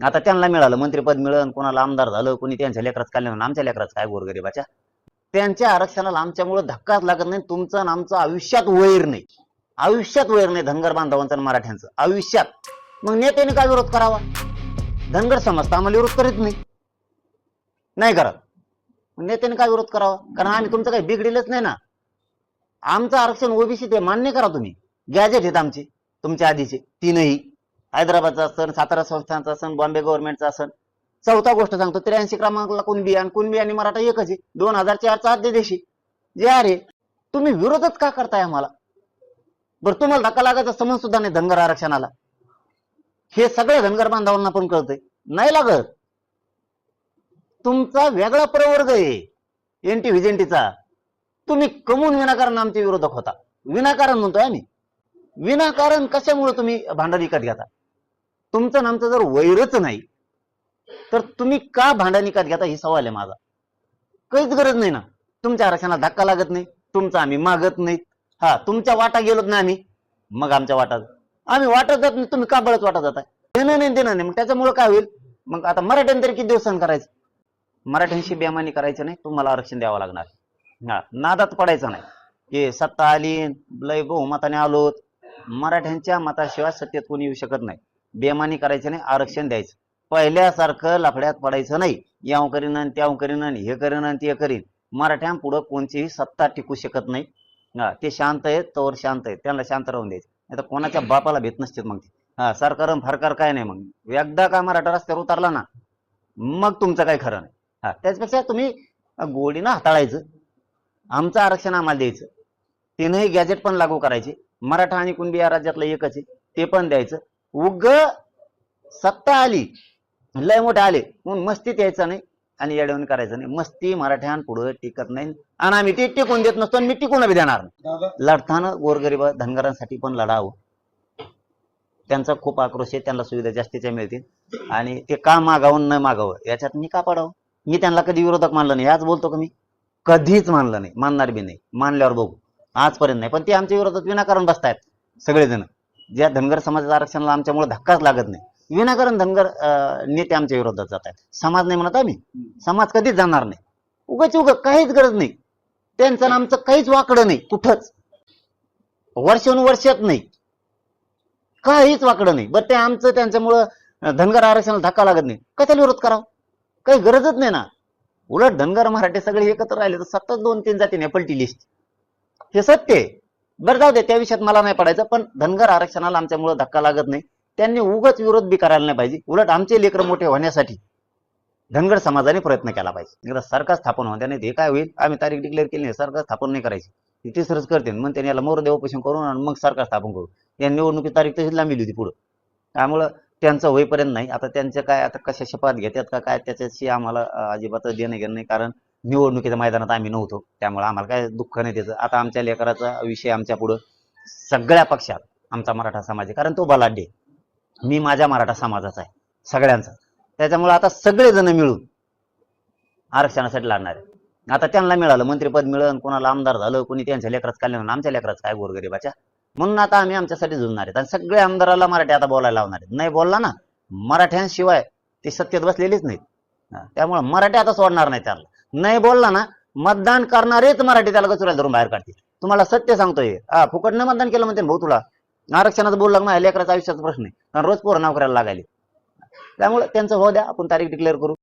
आता त्यांना मिळालं मंत्रीपद मिळलं कोणाला आमदार झालं कोणी त्यांच्या लेकरात कल्याण आमच्या लेकरात काय गोरगरीबाच्या त्यांच्या आरक्षणाला आमच्यामुळे धक्काच लागत नाही तुमचं आणि आमचं आयुष्यात वैर नाही. आयुष्यात वैर नाही धनगर बांधवांचं आणि मराठ्यांचं. आयुष्यात. मग नेत्याने काय विरोध करावा? धनगर समाज तर आम्हाला विरोध करीत नाही. नाही करत. मग नेत्याने काय विरोध करावा? कारण आम्ही तुमचं काही बिघडिलच नाही ना. आमचं आरक्षण ओबीसी ते मान्य करा तुम्ही. गॅजेट आहेत आमचे तुमच्या आधीचे. तीनही. हैदराबादचा असन सातारा संस्थानचा असन बॉम्बे गव्हर्नमेंटचा असन चौथा गोष्ट सांगतो त्र्याऐंशी क्रमांकाला कुणबी आणि कुणबी आणि मराठा एकच आहे. दोन हजार चारचा अध्यादेशी जे अरे तुम्ही विरोधच का करताय आम्हाला? बरं तुम्हाला धक्का लागायचा समज सुद्धा नाही धनगर आरक्षणाला. हे सगळ्या धनगर बांधवांना पण कळतंय. नाही लागत. तुमचा वेगळा प्रवर्ग आहे एनटी व्हिजेंटीचा तुम्ही कमून विनाकारण आमचे विरोधक होता. विनाकारण म्हणतोय आम्ही. विनाकारण कशामुळे तुम्ही भांडण विकत घेता? तुमचं आणि आमचं जर वैरच नाही तर तुम्ही का भांडा निकात घेता? ही सवाल आहे माझा. काहीच गरज नाही ना. तुमच्या आरक्षणाला धक्का लागत नाही. तुमचा आम्ही मागत नाही. हा तुमच्या वाटा गेलोत ना आम्ही. मग आमच्या वाटा आम्ही वाटत जात नाही तुम्ही का बळच वाटत जाताय? देणं नाही देणं नाही. मग त्याच्यामुळे काय होईल? मग आता मराठ्यां तरी किती दिवसांनी करायचं? मराठ्यांशी बेमानी करायचं नाही. तुम्हाला आरक्षण द्यावं लागणार. हा नादात पडायचं नाही. की सत्ता आली लय बहुमताने आलोत. मराठ्यांच्या मताशिवाय सत्तेत कोणी येऊ शकत नाही. बेमानी करायचं नाही आरक्षण द्यायचं. पहिल्यासारखं लफड्यात पडायचं नाही. याव करीन आणि त्याव करीन आणि हे करीन आणि ते करीन. मराठ्यांपुढं कोणतीही सत्ता टिकू शकत नाही. हा ते शांत आहेत तोवर शांत आहेत. त्यांना शांत राहून द्यायचं. नाही तर कोणाच्या बापाला भेट नसते मग हा सरकार फरकार काय नाही मग. एकदा का मराठा रस्त्यावर उतरला ना मग तुमचं काय खरं नाही. हा त्याच्यापेक्षा तुम्ही गोडीनं हाताळायचं. आमचं आरक्षण आम्हाला द्यायचं. तीनही गॅजेट पण लागू करायचे. मराठा आणि कुणबी या राज्यातलं एकच आहे. ते पण द्यायचं. उग सत्ता आली. लय मोठे आले. म्हणून मस्तीत यायचं नाही आणि येडवण करायचं नाही. मस्ती मराठ्यांपुढं टिकत नाही. आणि आम्ही ते टिकून देत नसतो आणि मी टिकून बी देणार नाही. लढताना गोरगरीब धनगरांसाठी पण लढावं. त्यांचा खूप आक्रोश आहे. त्यांना सुविधा जास्तीच्या मिळतील. आणि ते का मागावं न मागावं याच्यात मी का पडावं? मी त्यांना कधी विरोधक मानलं नाही. आज बोलतो का मी? कधीच मानलं नाही. मानणार बी नाही. मानल्यावर बघू. आजपर्यंत नाही. पण ते आमच्या विरोधात विनाकारण बसतायत. सगळेजण. ज्या धनगर समाजाच्या आरक्षणाला आमच्यामुळे धक्काच लागत नाही. विनाकारण धनगर नेते आमच्या विरोधात जात आहेत. समाज नाही म्हणत आम्ही. समाज कधीच जाणार नाही. उगाच उग काहीच गरज नाही. त्यांचं आमचं काहीच वाकडं नाही. कुठंच. वर्षानुवर्षात नाही. काहीच वाकडं नाही. बरं ते आमचं त्यांच्यामुळं धनगर आरक्षणाला धक्का लागत नाही. कशाला विरोध करावा? काही गरजच नाही ना. उलट धनगर मराठे सगळे एकत्र राहिले तर सतत दोन तीन जातीने पलटी लिस्ट. हे सत्य आहे. बरं जाऊ दे त्या विषयात मला नाही पडायचं पण धनगर आरक्षणाला आमच्यामुळे धक्का लागत नाही. त्यांनी उगाच विरोध बी करायला नाही पाहिजे. उलट आमचे लेकर मोठे होण्यासाठी धनगर समाजाने प्रयत्न केला पाहिजे. एकदा सरकार स्थापन होऊन त्याने हे काय होईल? आम्ही तारीख डिक्लेअर केली नाही सरकार स्थापन नाही करायची. ती तिसरंच करते मग त्यांनी याला मोर देवपोषण करून आणि मग सरकार स्थापन करू. या निवडणुकी तारीख तशीच लांबली होती पुढं. त्यामुळं त्यांचं होईपर्यंत नाही. आता त्यांचं काय आता कशा शपथ घेतात का काय त्याच्याशी आम्हाला अजिबातच अजिबात देणं घेणं नाही. कारण निवडणुकीच्या मैदानात आम्ही नव्हतो. त्यामुळे आम्हाला काय दुःख नाही त्याचं. आता आमच्या लेकराचा विषय आमच्या पुढं सगळ्या पक्षात आमचा मराठा समाज आहे. कारण तो बलाढ्य मी माझ्या मराठा समाजाचा आहे. सगळ्यांचा. त्याच्यामुळे आता सगळेजण मिळून आरक्षणासाठी लढणार आहे. आता त्यांना मिळालं मंत्रीपद मिळलं कोणाला आमदार झालं कोणी त्यांच्या लेकरात कल्याण आमच्या लेकराच काय गोरगरीबाच्या म्हणून आता आम्ही आमच्यासाठी झुंजणार आहेत. आणि सगळ्या आमदाराला मराठी आता बोलायला लावणार आहेत. नाही बोलला ना मराठ्यांशिवाय ते सत्तेत बसलेलीच नाहीत. त्यामुळे मराठी आता सोडणार नाही त्याला नाही बोलला ना मतदान करणारेच मराठी त्याला गचुऱ्याला धरून बाहेर काढतील. तुम्हाला सत्य सांगतोय. हा फुकट न मतदान केलं म्हणते भाऊ तुला. आरक्षणाचं बोललं ना लेकराचा आयुष्याचा प्रश्न आहे. कारण रोज पोरं नाव करायला लागायले. त्यामुळे त्यांचं हो द्या आपण तारीख डिक्लेअर करू.